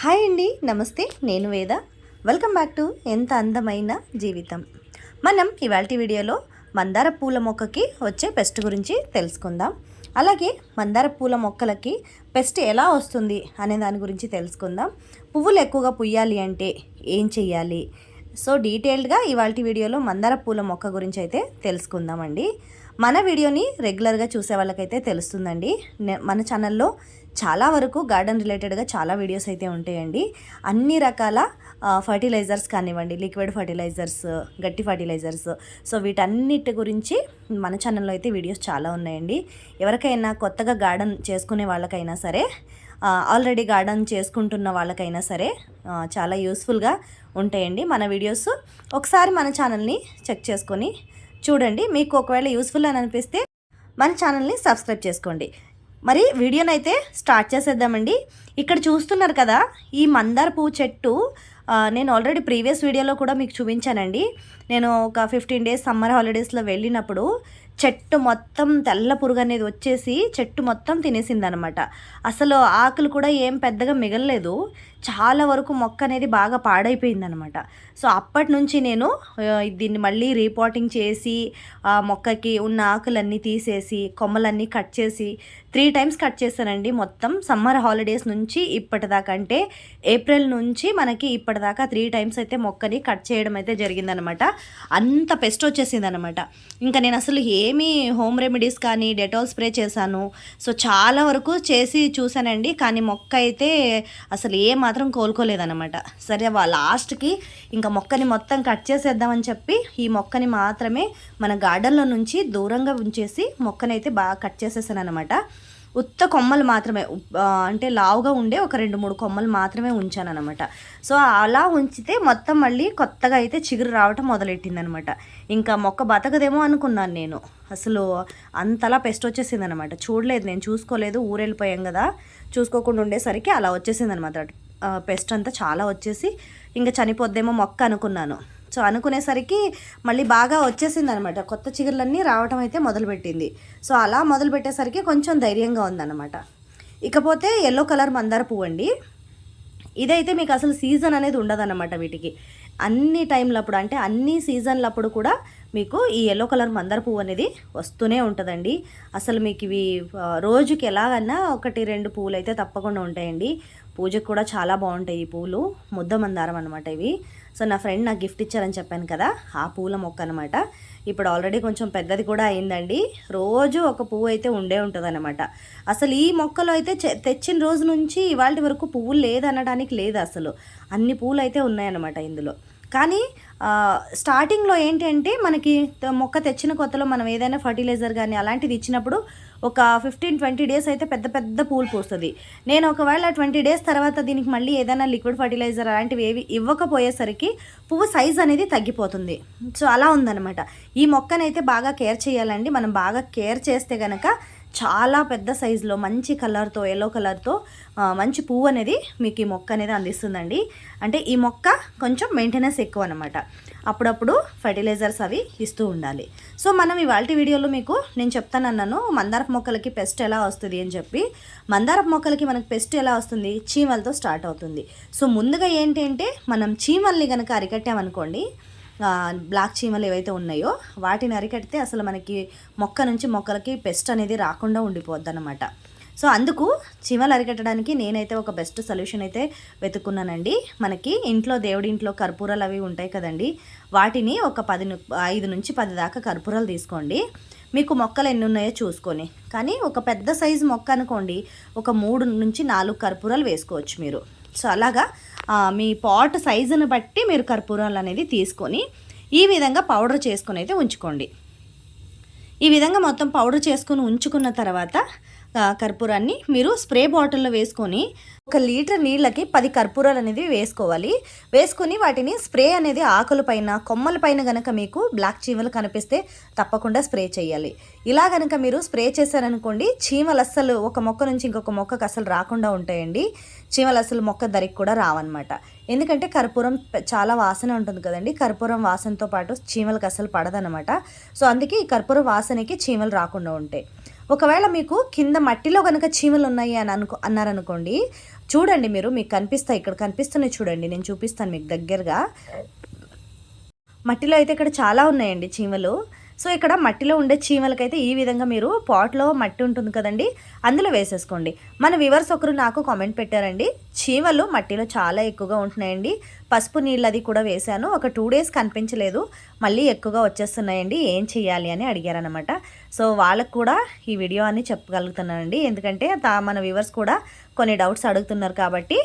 Hi అండి నమస్తే నేను వేద. వెల్కమ్ బ్యాక్ టు ఎంత అందమైన జీవితం. మనం ఇవాళ వీడియోలో మందార పూల మొక్కకి వచ్చే పెస్ట్ గురించి తెలుసుకుందాం. అలాగే మందార పూల మొక్కలకి పెస్ట్ ఎలా వస్తుంది అనే దాని గురించి తెలుసుకుందాం. పువ్వులు ఎక్కువగా పుయ్యాలి అంటే ఏం చెయ్యాలి? సో డీటెయిల్డ్గా ఇవాళ వీడియోలో మందార పూల మొక్క గురించి అయితే తెలుసుకుందామండి. మన వీడియోని రెగ్యులర్గా చూసే వాళ్ళకైతే తెలుస్తుందండి. నే- మన ఛానల్లో చాలా వరకు గార్డెన్ రిలేటెడ్గా చాలా వీడియోస్ అయితే ఉంటాయండి. అన్ని రకాల ఫర్టిలైజర్స్ కానివ్వండి లిక్విడ్ ఫర్టిలైజర్స్ గట్టి ఫర్టిలైజర్స్. సో వీటన్నిటి గురించి మన ఛానల్లో అయితే వీడియోస్ చాలా ఉన్నాయండి. ఎవరికైనా కొత్తగా గార్డెన్ చేసుకునే వాళ్ళకైనా సరే ఆల్రెడీ గార్డెన్ చేసుకుంటున్న వాళ్ళకైనా సరే చాలా యూస్ఫుల్గా ఉంటాయండి మన వీడియోస్. ఒకసారి మన ఛానల్ని చెక్ చేసుకొని చూడండి మీకు ఒకవేళ యూస్ఫుల్ అని అనిపిస్తే మన ఛానల్ని సబ్స్క్రైబ్ చేసుకోండి. మరి వీడియోనైతే స్టార్ట్ చేసేద్దామండి. ఇక్కడ చూస్తున్నారు కదా ఈ మందార పువ్వు చెట్టు నేను ఆల్రెడీ ప్రీవియస్ వీడియోలో కూడా మీకు చూపించానండి. నేను ఒక ఫిఫ్టీన్ డేస్ సమ్మర్ హాలిడేస్లో వెళ్ళినప్పుడు చెట్టు మొత్తం తెల్ల పురుగు అనేది వచ్చేసి చెట్టు మొత్తం తినేసిందనమాట. అసలు ఆకులు కూడా ఏం పెద్దగా మిగలలేదు. చాలా వరకు మొక్క అనేది బాగా పాడైపోయిందనమాట. సో అప్పటి నుంచి నేను దీన్ని మళ్ళీ రీపోర్టింగ్ చేసి ఆ మొక్కకి ఉన్న ఆకులన్నీ తీసేసి కొమ్మలన్నీ కట్ చేసి త్రీ టైమ్స్ కట్ చేశానండి మొత్తం సమ్మర్ హాలిడేస్ నుంచి ఇప్పటిదాకా అంటే ఏప్రిల్ నుంచి మనకి ఇప్పటిదాకా త్రీ టైమ్స్ అయితే మొక్కని కట్ చేయడం అయితే జరిగిందనమాట. అంత పెస్ట్ వచ్చేసింది అనమాట ఇంకా నేను అసలు ఏమీ హోమ్ రెమెడీస్ కానీ డెటాల్ స్ప్రే చేశాను. సో చాలా వరకు చేసి చూశానండి. కానీ మొక్క అయితే అసలు ఏ మాత్రం కోలుకోలేదనమాట సరే వా లాస్ట్కి ఇంకా మొక్కని మొత్తం కట్ చేసేద్దామని చెప్పి ఈ మొక్కని మాత్రమే మన గార్డెన్లో నుంచి దూరంగా ఉంచేసి మొక్కనైతే బాగా కట్ చేసేసాను అనమాట ఉత్త కొమ్మలు మాత్రమే అంటే లావుగా ఉండే ఒక రెండు మూడు కొమ్మలు మాత్రమే ఉంచాను అనమాట సో అలా ఉంచితే మొత్తం మళ్ళీ కొత్తగా అయితే చిగురు రావటం మొదలెట్టిందనమాట ఇంకా మొక్క బతకదేమో అనుకున్నాను నేను. అసలు అంతలా పెస్ట్ వచ్చేసింది అనమాట చూడలేదు నేను చూసుకోలేదు ఊరెళ్ళిపోయాం కదా. చూసుకోకుండా ఉండేసరికి అలా వచ్చేసింది అనమాట పెస్ట్ అంతా చాలా వచ్చేసి ఇంకా చనిపోద్దేమో మొక్క అనుకున్నాను. సో అనుకునేసరికి మళ్ళీ బాగా వచ్చేసింది అనమాట కొత్త చిగుర్లన్నీ రావటం అయితే మొదలుపెట్టింది. సో అలా మొదలుపెట్టేసరికి కొంచెం ధైర్యంగా ఉందన్నమాట ఇకపోతే ఎల్లో కలర్ మందార పువ్వు అండి ఇదైతే మీకు అసలు సీజన్ అనేది ఉండదన్నమాట వీటికి. అన్ని టైంలప్పుడు అంటే అన్ని సీజన్లప్పుడు కూడా మీకు ఈ ఎల్లో కలర్ మందార పువ్వు అనేది వస్తూనే ఉంటుందండి. అసలు మీకు ఇవి రోజుకి ఎలాగన్నా ఒకటి రెండు పువ్వులు అయితే తప్పకుండా ఉంటాయండి. పూజకు కూడా చాలా బాగుంటాయి ఈ పూలు ముద్ద మందారం అనమాట ఇవి. సో నా ఫ్రెండ్ నాకు గిఫ్ట్ ఇచ్చారని చెప్పాను కదా ఆ పూల మొక్క అనమాట ఇప్పుడు ఆల్రెడీ కొంచెం పెద్దది కూడా అయిందండి. రోజు ఒక పువ్వు అయితే ఉండే ఉంటుంది అసలు ఈ మొక్కలో అయితే తెచ్చిన రోజు నుంచి ఇవాళ వరకు పువ్వులు లేదనడానికి లేదు అసలు. అన్ని పువ్వులు అయితే ఉన్నాయన్నమాట ఇందులో. కానీ స్టార్టింగ్లో ఏంటంటే మనకి మొక్క తెచ్చిన కొత్తలో మనం ఏదైనా ఫర్టిలైజర్ కానీ అలాంటిది ఇచ్చినప్పుడు ఒక ఫిఫ్టీన్ ట్వంటీ డేస్ అయితే పెద్ద పెద్ద పూలు పూస్తుంది. నేను ఒకవేళ ట్వంటీ డేస్ తర్వాత దీనికి మళ్ళీ ఏదైనా లిక్విడ్ ఫర్టిలైజర్ అలాంటివి ఏవి ఇవ్వకపోయేసరికి పువ్వు సైజ్ అనేది తగ్గిపోతుంది. సో అలా ఉందన్నమాట. ఈ మొక్కనైతే బాగా కేర్ చేయాలండి. మనం బాగా కేర్ చేస్తే కనుక చాలా పెద్ద సైజులో మంచి కలర్తో ఎల్లో కలర్తో మంచి పువ్వు అనేది మీకు ఈ మొక్క అనేది అందిస్తుందండి. అంటే ఈ మొక్క కొంచెం మెయింటెనెన్స్ ఎక్కువ అనమాట అప్పుడప్పుడు ఫర్టిలైజర్స్ అవి ఇస్తూ ఉండాలి. సో మనం ఇవాళ వీడియోలో మీకు నేను చెప్తానన్నాను మందారపు మొక్కలకి పెస్ట్ ఎలా వస్తుంది అని చెప్పి. మందారపు మొక్కలకి మనకి పెస్ట్ ఎలా వస్తుంది? చీమలతో స్టార్ట్ అవుతుంది. సో ముందుగా ఏంటంటే మనం చీమల్ని కనుక అరికట్టామనుకోండి బ్లాక్ చీమలు ఏవైతే ఉన్నాయో వాటిని అరికడితే అసలు మనకి మొక్క నుంచి మొక్కలకి పెస్ట్ అనేది రాకుండా ఉండిపోద్ది అనమాట సో అందుకు చీమలు అరికట్టడానికి నేనైతే ఒక బెస్ట్ సొల్యూషన్ అయితే వెతుక్కున్నానండి. మనకి ఇంట్లో దేవుడి ఇంట్లో కర్పూరాలు అవి ఉంటాయి కదండి. వాటిని ఒక పది ను- ఐదు నుంచి పది దాకా కర్పూరాలు తీసుకోండి. మీకు మొక్కలు ఎన్ని ఉన్నాయో చూసుకొని. కానీ ఒక పెద్ద సైజు మొక్క అనుకోండి ఒక మూడు నుంచి నాలుగు కర్పూరాలు వేసుకోవచ్చు మీరు. సో అలాగా మీ పాట్ సైజుని బట్టి మీరు కర్పూరాలు అనేది తీసుకొని ఈ విధంగా పౌడర్ చేసుకొని అయితే ఉంచుకోండి. ఈ విధంగా మొత్తం పౌడర్ చేసుకొని ఉంచుకున్న తర్వాత కర్పూరాన్ని మీరు స్ప్రే బాటిల్లో వేసుకొని ఒక లీటర్ నీళ్ళకి పది కర్పూరాలు అనేది వేసుకోవాలి. వేసుకొని వాటిని స్ప్రే అనేది ఆకుల పైన కొమ్మల పైన గనక మీకు బ్లాక్ చీమలు కనిపిస్తే తప్పకుండా స్ప్రే చేయాలి. ఇలా గనక మీరు స్ప్రే చేశారనుకోండి చీమలు అస్సలు ఒక మొక్క నుంచి ఇంకొక మొక్కకు అసలు రాకుండా ఉంటాయండి. చీమలు అసలు మొక్క ధరికి కూడా రావన్నమాట. ఎందుకంటే కర్పూరం చాలా వాసన ఉంటుంది కదండి. కర్పూరం వాసనతో పాటు చీమలకు అసలు పడదనమాట సో అందుకే ఈ కర్పూరం వాసనకి చీమలు రాకుండా ఉంటాయి ఒకవేళ మీకు కింద మట్టిలో కనుక చీమలు ఉన్నాయి అని అనుకో అన్నారనుకోండి చూడండి మీరు మీకు కనిపిస్తాయి ఇక్కడ కనిపిస్తున్నాయి చూడండి నేను చూపిస్తాను మీకు దగ్గరగా. మట్టిలో అయితే ఇక్కడ చాలా ఉన్నాయండి చీమలు. సో ఇక్కడ మట్టిలో ఉండే చీమలకైతే ఈ విధంగా మీరు పాట్లో మట్టి ఉంటుంది కదండి అందులో వేసేసుకోండి. మన వివర్స్ ఒకరు నాకు కామెంట్ పెట్టారండి చీమలు మట్టిలో చాలా ఎక్కువగా ఉంటున్నాయండి. పసుపు నీళ్ళు అది కూడా వేశాను ఒక టూ డేస్ కనిపించలేదు మళ్ళీ ఎక్కువగా వచ్చేస్తున్నాయండి ఏం చేయాలి అని అడిగారనమాట సో వాళ్ళకు కూడా ఈ వీడియో అని చెప్పగలుగుతున్నానండి ఎందుకంటే మన వివర్స్ కూడా కొన్ని డౌట్స్ అడుగుతున్నారు కాబట్టి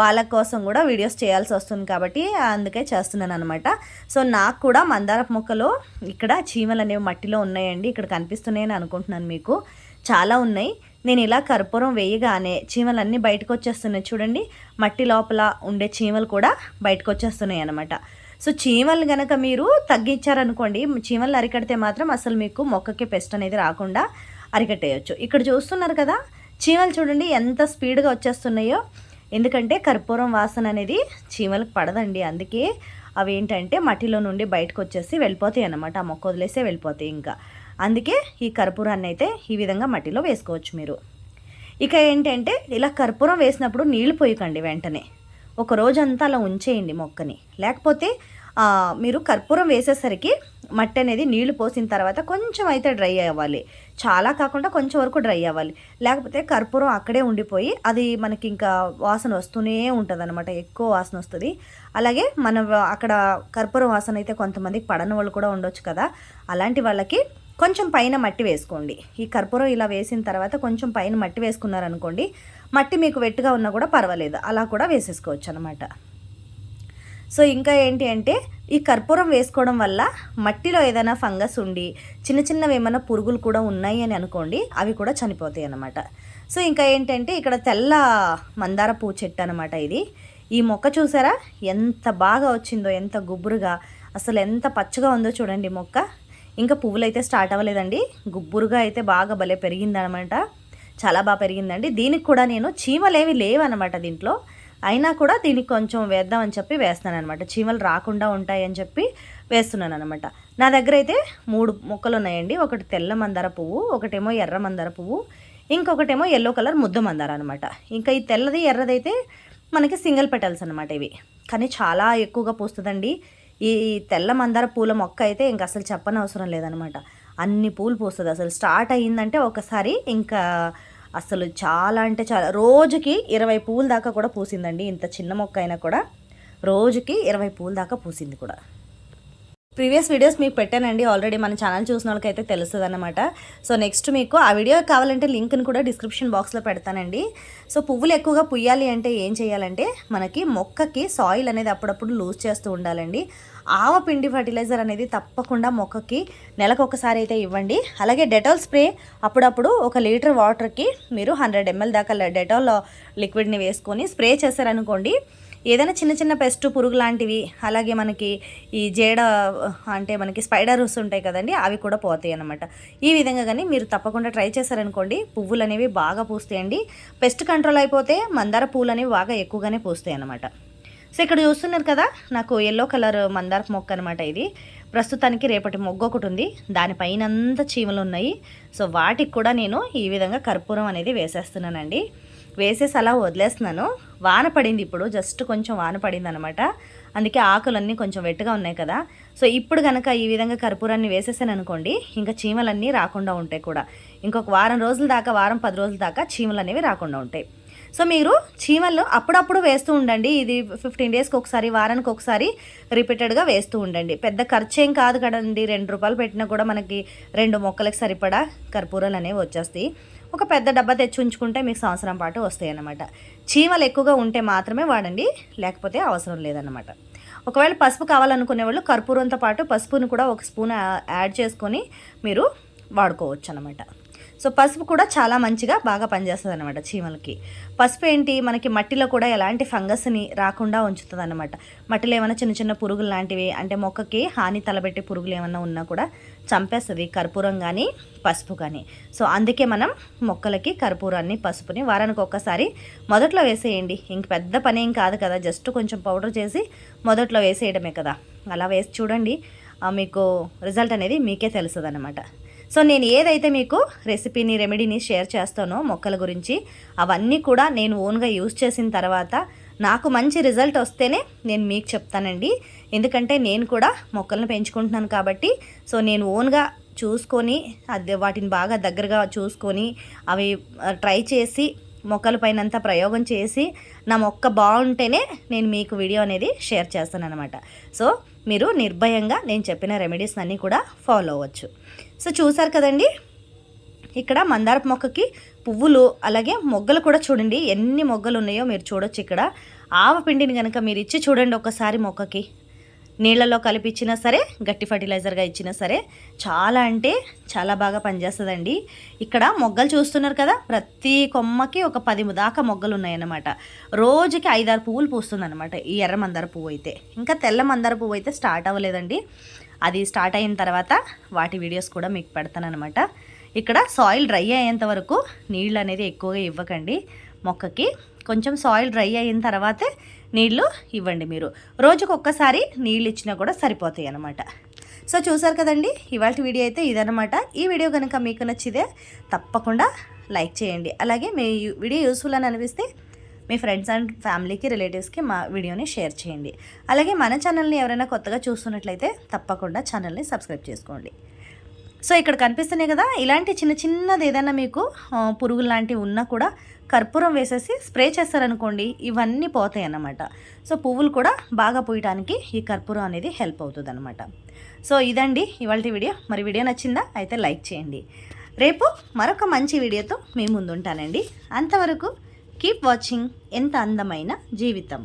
వాళ్ళ కోసం కూడా వీడియోస్ చేయాల్సి వస్తుంది కాబట్టి అందుకే చేస్తున్నాను అనమాట సో నాకు కూడా మందార మొక్కలో ఇక్కడ చీమలు అనేవి మట్టిలో ఉన్నాయండి. ఇక్కడ కనిపిస్తున్నాయని అనుకుంటున్నాను మీకు. చాలా ఉన్నాయి. నేను ఇలా కర్పూరం వేయగానే చీమలన్నీ బయటకు వచ్చేస్తున్నాయి చూడండి. మట్టి లోపల ఉండే చీమలు కూడా బయటకు వచ్చేస్తున్నాయి అనమాట సో చీమలు కనుక మీరు తగ్గించారనుకోండి చీమలు అరికడితే మాత్రం అసలు మీకు మొక్కకి పెస్ట్ అనేది రాకుండా అరికట్టేయచ్చు. ఇక్కడ చూస్తున్నారు కదా చీమలు చూడండి ఎంత స్పీడ్గా వచ్చేస్తున్నాయో. ఎందుకంటే కర్పూరం వాసన అనేది చీమలకు పడదండి. అందుకే అవి ఏంటంటే మట్టిలో నుండి బయటకు వచ్చేసి వెళ్ళిపోతాయి అన్నమాట. ఆ మొక్క వదిలేసే వెళ్ళిపోతాయి ఇంకా. అందుకే ఈ కర్పూరాన్ని అయితే ఈ విధంగా మట్టిలో వేసుకోవచ్చు మీరు. ఇక ఏంటంటే ఇలా కర్పూరం వేసినప్పుడు నీళ్ళు పోయకండి వెంటనే. ఒక రోజంతా అలా ఉంచేయండి మొక్కని. లేకపోతే మీరు కర్పూరం వేసేసరికి మట్టి అనేది నీళ్ళు పోసిన తర్వాత కొంచెం అయితే డ్రై అవ్వాలి. చాలా కాకుండా కొంచెం వరకు డ్రై అవ్వాలి. లేకపోతే కర్పూరం అక్కడే ఉండిపోయి అది మనకి ఇంకా వాసన వస్తూనే ఉంటుంది అనమాట ఎక్కువ వాసన వస్తుంది. అలాగే మనం అక్కడ కర్పూరం వాసన అయితే కొంతమందికి పడని వాళ్ళు కూడా ఉండొచ్చు కదా. అలాంటి వాళ్ళకి కొంచెం పైన మట్టి వేసుకోండి. ఈ కర్పూరం ఇలా వేసిన తర్వాత కొంచెం పైన మట్టి వేసుకున్నారనుకోండి మట్టి మీకు వెట్టుగా ఉన్నా కూడా పర్వాలేదు. అలా కూడా వేసేసుకోవచ్చు అనమాట సో ఇంకా ఏంటి అంటే ఈ కర్పూరం వేసుకోవడం వల్ల మట్టిలో ఏదైనా ఫంగస్ ఉండి చిన్న చిన్నవి ఏమైనా పురుగులు కూడా ఉన్నాయి అని అనుకోండి అవి కూడా చనిపోతాయి అన్నమాట. సో ఇంకా ఏంటంటే ఇక్కడ తెల్ల మందార పువ్వు చెట్టు అనమాట ఇది. ఈ మొక్క చూసారా? ఎంత బాగా వచ్చిందో ఎంత గుబ్బురుగా అసలు ఎంత పచ్చగా ఉందో చూడండి మొక్క. ఇంకా పువ్వులు అయితే స్టార్ట్ అవ్వలేదండి. గుబ్బురుగా అయితే బాగా భలే పెరిగిందనమాట చాలా బాగా పెరిగిందండి. దీనికి కూడా నేను చీమలేవి లేవన్నమాట దీంట్లో. అయినా కూడా దీనికి కొంచెం వేద్దామని చెప్పి వేస్తాను అనమాట చీమలు రాకుండా ఉంటాయని చెప్పి వేస్తున్నాను అనమాట నా దగ్గర అయితే మూడు మొక్కలు ఉన్నాయండి. ఒకటి తెల్ల మందార పువ్వు ఒకటేమో ఎర్ర మందార పువ్వు ఇంకొకటేమో ఎల్లో కలర్ ముద్ద మందార అనమాట ఇంకా ఈ తెల్లది ఎర్రదైతే మనకి సింగిల్ పెటల్స్ అనమాట ఇవి. కానీ చాలా ఎక్కువగా పూస్తుందండి. ఈ తెల్ల మందార పూల మొక్క అయితే ఇంక అసలు చెప్పనవసరం లేదనమాట అన్ని పూలు పూస్తుంది. అసలు స్టార్ట్ అయ్యిందంటే ఒకసారి ఇంకా అసలు చాలా అంటే చాలా రోజుకి ఇరవై పూల దాకా కూడా పూసిందండి. ఇంత చిన్న మొక్క అయినా కూడా రోజుకి ఇరవై పూల దాకా పూసింది కూడా. ప్రీవియస్ వీడియోస్ మీకు పెట్టానండి. ఆల్రెడీ మన ఛానల్ చూసిన వాళ్ళకైతే తెలుస్తుంది అనమాట సో నెక్స్ట్ మీకు ఆ వీడియో కావాలంటే లింక్ని కూడా డిస్క్రిప్షన్ బాక్స్లో పెడతానండి. సో పువ్వులు ఎక్కువగా పుయ్యాలి అంటే ఏం చేయాలంటే మనకి మొక్కకి సాయిల్ అనేది అప్పుడప్పుడు లూజ్ చేస్తూ ఉండాలండి. ఆవ పిండి ఫర్టిలైజర్ అనేది తప్పకుండా మొక్కకి నెలకు ఒకసారి అయితే ఇవ్వండి. అలాగే డెటాల్ స్ప్రే అప్పుడప్పుడు ఒక లీటర్ వాటర్కి మీరు హండ్రెడ్ ఎంఎల్ దాకా డెటాల్ లిక్విడ్ని వేసుకొని స్ప్రే చేశారనుకోండి ఏదైనా చిన్న చిన్న పెస్ట్ పురుగు లాంటివి అలాగే మనకి ఈ జేడ అంటే మనకి స్పైడర్స్ ఉంటాయి కదండి అవి కూడా పోతాయి అనమాట ఈ విధంగా కానీ మీరు తప్పకుండా ట్రై చేశారనుకోండి పువ్వులు అనేవి బాగా పూస్తాయండి. పెస్ట్ కంట్రోల్ అయిపోతే మందార పూలు అనేవి బాగా ఎక్కువగానే పూస్తాయి అనమాట సో ఇక్కడ చూస్తున్నారు కదా నాకు ఎల్లో కలర్ మందార మొక్క అనమాట ఇది. ప్రస్తుతానికి రేపటి మొగ్గ ఒకటి ఉంది. దానిపైన అంతా చీమలు ఉన్నాయి. సో వాటికి కూడా నేను ఈ విధంగా కర్పూరం అనేది వేసేస్తున్నానండి. వేసేసి అలా వదిలేస్తున్నాను. వాన పడింది ఇప్పుడు జస్ట్ కొంచెం వాన పడింది అనమాట అందుకే ఆకులన్నీ కొంచెం వెట్టుగా ఉన్నాయి కదా. సో ఇప్పుడు కనుక ఈ విధంగా కర్పూరాన్ని వేసేసాను అనుకోండి ఇంకా చీమలన్నీ రాకుండా ఉంటాయి కూడా. ఇంకొక వారం రోజుల దాకా వారం పది రోజుల దాకా చీమలు అనేవి రాకుండా ఉంటాయి. సో మీరు చీమలు అప్పుడప్పుడు వేస్తూ ఉండండి. ఇది ఫిఫ్టీన్ డేస్కి ఒకసారి వారానికి ఒకసారి రిపీటెడ్గా వేస్తూ ఉండండి. పెద్ద ఖర్చు ఏం కాదు కదండి. రెండు రూపాయలు పెట్టినా కూడా మనకి రెండు మొక్కలకు సరిపడా కర్పూరాలు అనేవి వచ్చేస్తాయి. ఒక పెద్ద డబ్బా తెచ్చి ఉంచుకుంటే మీకు సంవత్సరం పాటు వస్తాయి అన్నమాట చీమలు ఎక్కువగా ఉంటే మాత్రమే వాడండి లేకపోతే అవసరం లేదన్నమాట. ఒకవేళ పసుపు కావాలనుకునే వాళ్ళు కర్పూరంతో పాటు పసుపును కూడా ఒక స్పూన్ యాడ్ చేసుకొని మీరు వాడుకోవచ్చు అనమాట సో పసుపు కూడా చాలా మంచిగా బాగా పనిచేస్తుంది అనమాట చీమలకి. పసుపు ఏంటి? మనకి మట్టిలో కూడా ఎలాంటి ఫంగస్ని రాకుండా ఉంచుతుంది అనమాట మట్టిలో ఏమైనా చిన్న చిన్న పురుగులు లాంటివి అంటే మొక్కకి హాని తలబెట్టే పురుగులు ఏమైనా ఉన్నా కూడా చంపేస్తుంది కర్పూరం కానీ పసుపు కానీ సో అందుకే మనం మొక్కలకి కర్పూరాన్ని పసుపుని వారానికి ఒక్కసారి మొదట్లో వేసేయండి. ఇంక పెద్ద పని ఏం కాదు కదా జస్ట్ కొంచెం పౌడర్ చేసి మొదట్లో వేసేయడమే కదా. అలా వేసి చూడండి మీకు రిజల్ట్ అనేది మీకే తెలుస్తుంది అనమాట సో నేను ఏదైతే మీకు రెసిపీని రెమెడీని షేర్ చేస్తానో మొక్కల గురించి అవన్నీ కూడా నేను ఓన్గా యూజ్ చేసిన తర్వాత నాకు మంచి రిజల్ట్ వస్తేనే నేను మీకు చెప్తానండి. ఎందుకంటే నేను కూడా మొక్కలను పెంచుకుంటున్నాను కాబట్టి సో నేను ఓన్గా చూసుకొని అది వాటిని బాగా దగ్గరగా చూసుకొని అవి ట్రై చేసి మొక్కల పైనంతా ప్రయోగం చేసి నా మొక్క బాగుంటేనే నేను మీకు వీడియో అనేది షేర్ చేస్తాను అనమాట సో మీరు నిర్భయంగా నేను చెప్పిన రెమెడీస్ అన్నీ కూడా ఫాలో అవ్వచ్చు. సో చూసారు కదండి? ఇక్కడ మందారపు మొక్కకి పువ్వులు అలాగే మొగ్గలు కూడా చూడండి. ఎన్ని మొగ్గలు ఉన్నాయో మీరు చూడొచ్చు ఇక్కడ. ఆవ పిండిని కనుక మీరు ఇచ్చి చూడండి ఒకసారి మొక్కకి. నీళ్ళలో కలిపిచ్చినా సరే గట్టి ఫర్టిలైజర్గా ఇచ్చినా సరే చాలా అంటే చాలా బాగా పనిచేస్తుందండి. ఇక్కడ మొగ్గలు చూస్తున్నారు కదా ప్రతి కొమ్మకి ఒక పది దాకా మొగ్గలు ఉన్నాయన్నమాట రోజుకి ఐదారు పువ్వులు పూస్తుందన్నమాట. ఈ ఎర్ర మందార పువ్వు అయితే. ఇంకా తెల్ల మందార పువ్వు అయితే స్టార్ట్ అవ్వలేదండి. అది స్టార్ట్ అయిన తర్వాత వాటి వీడియోస్ కూడా మీకు పెడతానమాట ఇక్కడ సాయిల్ డ్రై అయ్యేంత వరకు నీళ్ళు అనేది ఎక్కువగా ఇవ్వకండి మొక్కకి. కొంచెం సాయిల్ డ్రై అయిన తర్వాతే నీళ్ళు ఇవ్వండి మీరు. రోజుకు ఒక్కసారి నీళ్ళు ఇచ్చినా కూడా సరిపోతాయి అన్నమాట. సో చూసారు కదండి ఇవాళ వీడియో అయితే ఇదనమాట ఈ వీడియో కనుక మీకు నచ్చితే తప్పకుండా లైక్ చేయండి. అలాగే మీ వీడియో యూస్ఫుల్ అని అనిపిస్తే మీ ఫ్రెండ్స్ అండ్ ఫ్యామిలీకి రిలేటివ్స్కి మా వీడియోని షేర్ చేయండి. అలాగే మన ఛానల్ని ఎవరైనా కొత్తగా చూస్తున్నట్లయితే తప్పకుండా ఛానల్ని సబ్స్క్రైబ్ చేసుకోండి. సో ఇక్కడ కనిపిస్తున్నాయి కదా ఇలాంటి చిన్న చిన్నది ఏదైనా మీకు పురుగులు లాంటివి ఉన్నా కూడా కర్పూరం వేసేసి స్ప్రే చేస్తారనుకోండి ఇవన్నీ పోతాయి అన్నమాట. సో పువ్వులు కూడా బాగా పూయటానికి ఈ కర్పూరం అనేది హెల్ప్ అవుతుంది అనమాట సో ఇదండి ఇవాళ వీడియో. మరి వీడియో నచ్చిందా? అయితే లైక్ చేయండి. రేపు మరొక మంచి వీడియోతో మీ ముందుంటానండి. అంతవరకు కీప్ వాచింగ్. ఎంత అందమైన జీవితం.